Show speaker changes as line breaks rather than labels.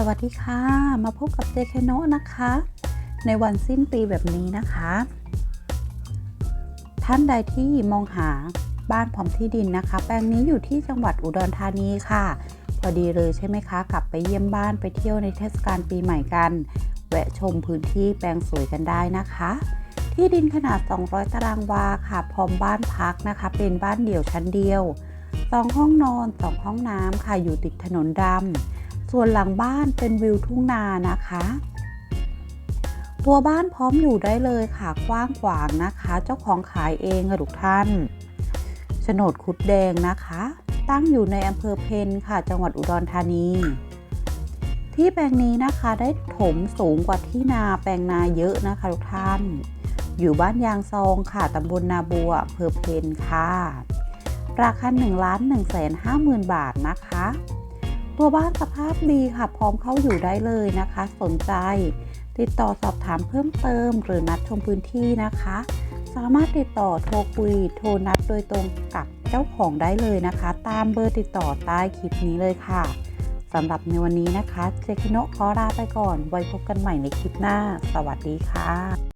สวัสดีค่ะ มาพบกับเจคโนะนะคะ ในวันสิ้นปีแบบนี้นะคะ ท่านใดที่มองหาบ้านพร้อมที่ดินนะคะ แปลงนี้อยู่ที่จังหวัดอุดรธานีค่ะ พอดีเลยใช่ไหมคะ กลับไปเยี่ยมบ้านไปเที่ยวในเทศกาลปีใหม่กัน แวะชมพื้นที่แปลงสวยกันได้นะคะ ที่ดินขนาด 200 ตารางวาค่ะ พร้อมบ้านพักนะคะ เป็นบ้านเดี่ยวชั้นเดียว 2 ห้องนอน 2 ห้องน้ำค่ะ อยู่ติดถนนดำ ส่วนหลังบ้านเป็นวิวทุ่งนานะคะ ตัวบ้านพร้อมอยู่ได้เลยค่ะกว้างขวางนะคะ เจ้าของขายเองค่ะทุกท่านโฉนดคุดแดงนะคะ ตั้งอยู่ในอำเภอเพนค่ะ จังหวัดอุดรธานี ที่แปลงนี้นะคะได้ถมสูงกว่าที่นาแปลงนาเยอะนะคะทุกท่าน อยู่บ้านยางซองค่ะตำบลนาบัวอำเภอเพนค่ะราคา1ล้าน1แสน5หมื่นบาทนะคะ ตัวบ้านสภาพดีค่ะ พร้อมเข้าอยู่ได้เลยนะคะ สนใจ ติดต่อสอบถามเพิ่มเติม หรือนัดชมพื้นที่นะคะ สามารถติดต่อโทรคุย โทรนัดโดยตรงกับเจ้าของได้เลยนะคะ ตามเบอร์ติดต่อใต้คลิปนี้เลยค่ะสำหรับในวันนี้นะคะ เจคิโนะขอลาไปก่อน ไว้พบกันใหม่ในคลิปหน้า สวัสดีค่ะ